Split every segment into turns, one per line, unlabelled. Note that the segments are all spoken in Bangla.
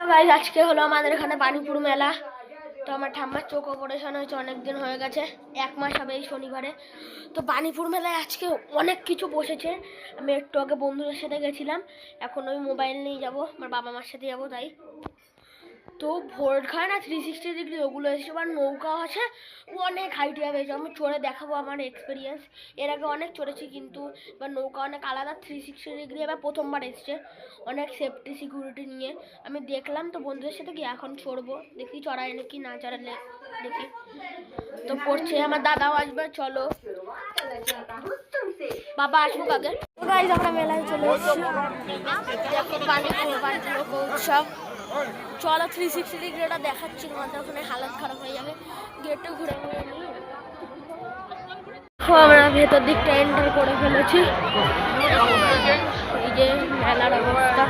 গাইজ আজকে হলো আমাদের এখানে পানিপুর মেলা। তো আমার ঠাম্মার চোখ অপারেশন হয়েছে অনেক দিন হয়ে গেছে, এক মাস হবে এই শনিবারে। তো পানিপুর মেলায় আজকে অনেক কিছু বসেছে। আমি একটু আগে বন্ধুদের সাথে গেছিলাম, এখন ওই মোবাইল নিয়ে যাব, আমার বাবা মার সাথে যাব, তাই। তো ভোট খায় না থ্রি সিক্সটি ডিগ্রি ওগুলো এসেছে আবার নৌকাও আছে। অনেক হাইটে হয়েছে। আমি চড়ে দেখাবো আমার এক্সপিরিয়েন্স এর আগে অনেক চড়েছি কিন্তু এবার নৌকা অনেক আলাদা থ্রি সিক্সটি ডিগ্রি এবার প্রথমবার এসছে। অনেক সেফটি সিকিউরিটি নিয়ে। আমি দেখলাম তো বন্ধুদের সাথে কি এখন চড়বো। দেখি চড়ায় নাকি, না চড়ালে দেখি। তো পড়ছে, আমার দাদাও আসবে, চলো। বাবা আসব কাকে আমরা মেলায় চলে পানি উৎসব। চলো থ্রি সিক্সটি ডিগ্রিটা দেখাচ্ছি তোমাদের ওখানে, হালত খারাপ হয়ে যাবে। গেটটা ঘুরে আমরা ভেতর দিকটা এন্টার করে ফেলেছি। এই যে মেলার অবস্থা।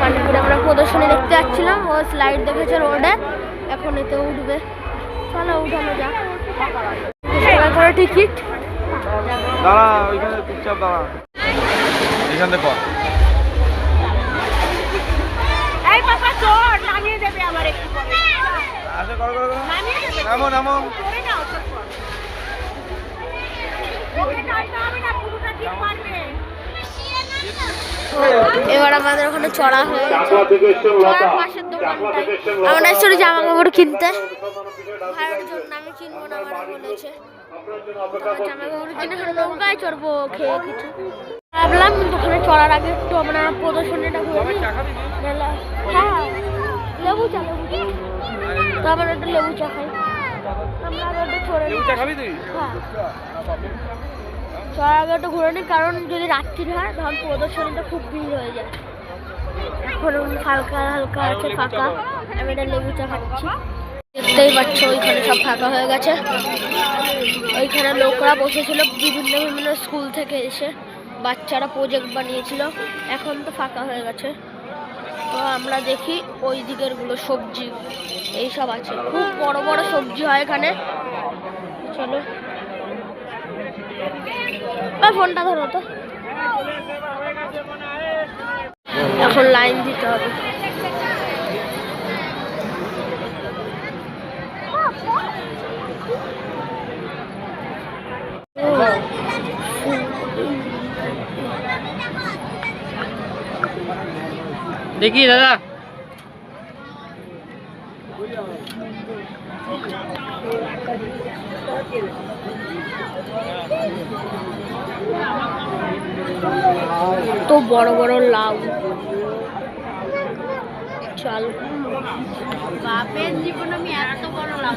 পানিপুরে আমরা প্রদর্শনী দেখতে যাচ্ছিলাম, ও স্লাইড দেখেছে রোডে এখন এতে উঠবে। চলো, উঠানো সবাই করে টিকিট
দাঁড়া, ওইখানে চুপচাপ দাঁড়া। এখান থেকে
পরে।
নামো নামো।
এবার আমাদের ওখানে চড়া হয়ে গেছে। পাশের দোকানটায়। আমরা এসেছি জামা কাপড় কিনতে। ভাইয়ের জন্য আমি কিনবো না আমার বলেছে। জামা কাপড় কিনে এখন নৌকায় চড়বো খেয়ে কিছু। ভাবলাম ওখানে চড়ার আগে একটু আমরা প্রদর্শনীটা ঘুরে হ্যাঁ লেবু চা লেবু চা। তো আমরা একটু লেবু চা খাই। আমরা একটু চড়ে নিই।
খাবি তুই?
হ্যাঁ। চড়ার আগে একটু ঘুরে নিই কারণ যদি রাত্রি হয় তখন প্রদর্শনীটা খুব ভিড় হয়ে যায়। এখন হালকা হালকা আছে ফাঁকা। আমি এটা লেবু চা খাচ্ছি। দেখতেই পাচ্ছ ওইখানে সব ফাঁকা হয়ে গেছে। ওইখানে লোকরা বসেছিল বিভিন্ন বিভিন্ন স্কুল থেকে এসে। বাচ্চারা প্রজেক্ট বানিয়েছিল, এখন তো ফাঁকা হয়ে গেছে। তো আমরা দেখি ওই দিকেরগুলো সবজি এইসব আছে। খুব বড় বড় সবজি হয় এখানে। চলো। ফোনটা ধরো তো। এখন লাইন দিতে হবে।
দেখি দাদা
তো বড় বড় লাউ চাল
বাপের জীবন আমি এত বড় লাভ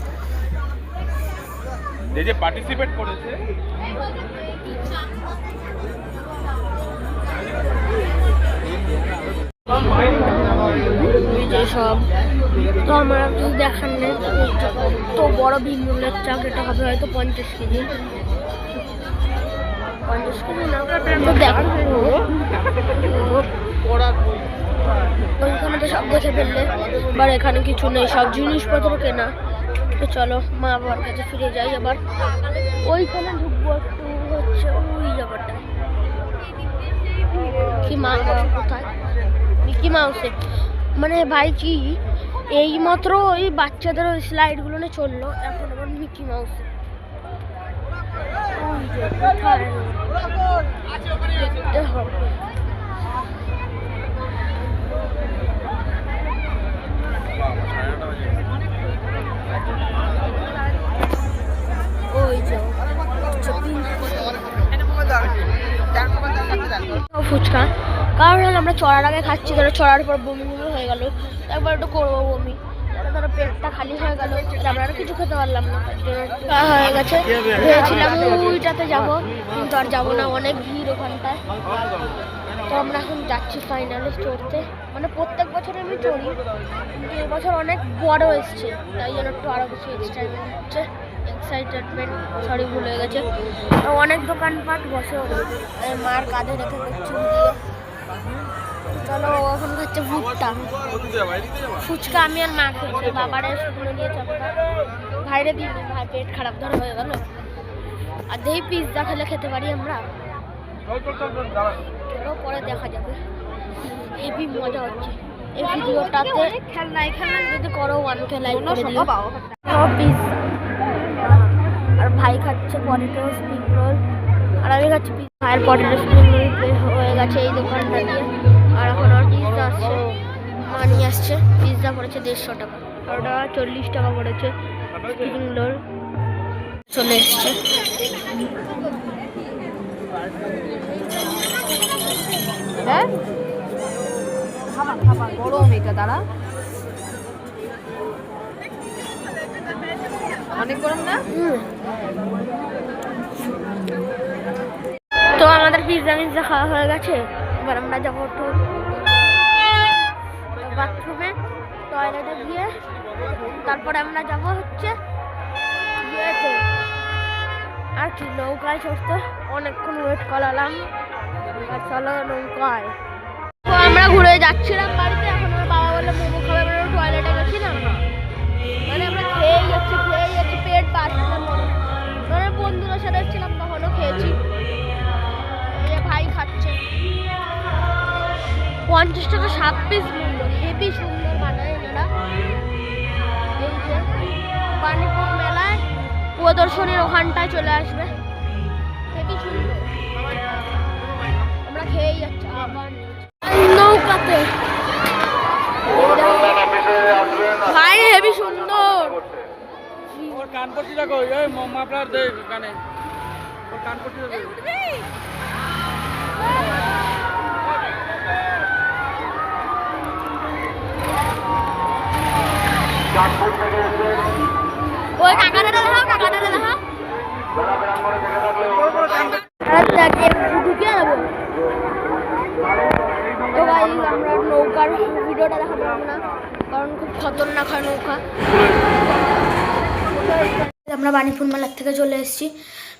যে যে পার্টিসিপেট করেছে।
সব। তো আমার কিছু দেখার নেই, তো বড় ভীমরুলের চাক, এটা হবে হয়তো পঞ্চাশ কেজি। পঞ্চাশ কেজি না, তো দেখো ওইখানে তো সব দেখে ফেললে এবার এখানে কিছু নেই, সব জিনিসপত্র কেনা। তো চলো, মা বাবার কাছে ফিরে যাই আবার। ওইখানে ঢুকবো একটু, হচ্ছে ওই জায়গাটা কি মা বাবা কোথায়? মিকি মাউসে। মানে ভাই কি এই মাত্র ওই বাচ্চাদের ওই স্লাইডগুলো নিয়ে চলল, এখন আবার মিকি মাউসে? দেখতে হবে। ফুচকা। কারণ আমরা চড়ার আগে খাচ্ছি, ধরো চড়ার পর বমি বমি হয়ে গেল একবার একটু করব বমি। ধরো পেটটা খালি হয়ে গেল আমরা আর কিছু খেতে পারলাম না। হয়ে গেছে। ভেবেছিলাম ওইটাতে যাব, কিন্তু আর যাব না, অনেক ভিড় ওখানটায়। তো আমরা এখন যাচ্ছি ফাইনালে চড়তে। মানে প্রত্যেক বছর আমি চড়ি, কিন্তু এবছর অনেক বড় এসছে, তাই জন্য একটু আরও বেশি এক্সাইটমেন্ট হচ্ছে এক্সাইটেডমেন্ট সরি ভুল হয়ে গেছে। অনেক দোকানপাট বসে মার কাঁধে রেখে করছি চলো এখন খাচ্ছে ভুট্টা। ফুচকা আমি আর মা খেয়েছি বাবারে শুকনো দিয়ে চাপটা ভাইরে দিইনি ভাই, পেট খারাপ, ধরে, হয়ে গেল। আর দেই পিৎজা খেলে খেতে পারি আমরা? চলো পরে দেখা যাবে। হেভি মজা হচ্ছে। এই ভিডিওটাতে খেলনা এখানে যদি করো ওয়ানকে লাইক করে দিও। পিৎজা আর ভাই খাচ্ছে পটেটো স্প্রিং রোল আর আমি খাচ্ছি। ভাইয়ের পটেটো স্প্রিং রোল হয়ে গেছে এই দোকানটা দিয়ে। আর এখন আর পিৎজা আসছে। মা নিয়ে আসছে। পিৎজা পড়েছে দেড়শো টাকা। আর ওটা চল্লিশ টাকা পড়েছে স্প্রিং রোল চলে এসছে।
হ্যাঁ খাবার খাবার গরম এটা দাঁড়া। অনেক গরম না?
তো আমাদের পিৎজা মিৎজা খাওয়া হয়ে গেছে। এবার আমরা যাব একটু বাথরুমে টয়লেটে গিয়ে। তারপরে আমরা যাব হচ্ছে ইয়েতে। আর কি নৌকায় চড়তে। অনেকক্ষণ ওয়েট করালাম। আমরা ঘুরে যাচ্ছিলাম বাড়িতে, এখন বাবা মানে আমরা যাচ্ছি যাচ্ছি, পেট মানে ভাই খাচ্ছে। পঞ্চাশ টাকা সাত পিস মূল্য হেভি সুন্দর বানায় এই যে মেলায়, প্রদর্শনীর ওখানটায় চলে আসবে।
কানপট্টি দেখো, এই মাপলার দে কানে ওর কানপট্টি দেখো।
নৌকার ভিডিওটা দেখাতে পারব কারণ খুব খতরনাক হয় নৌকা। আমরা বাণীপুর মেলার থেকে চলে এসেছি।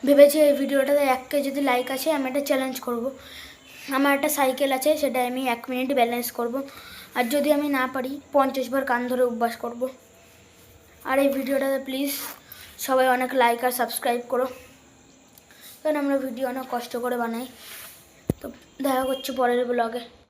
ভেবেছি এই ভিডিওটাতে এককে যদি লাইক আসে, আমি একটা চ্যালেঞ্জ করব। আমার একটা সাইকেল আছে সেটা আমি এক মিনিট ব্যালেন্স করব। আর যদি আমি না পারি, পঞ্চাশ বার কান ধরে অভ্যাস করব। আর এই ভিডিওটাতে প্লিজ সবাই অনেক লাইক আর সাবস্ক্রাইব করো। কারণ আমরা ভিডিও অনেক কষ্ট করে বানাই। তো দেখা করছি পরের ব্লগে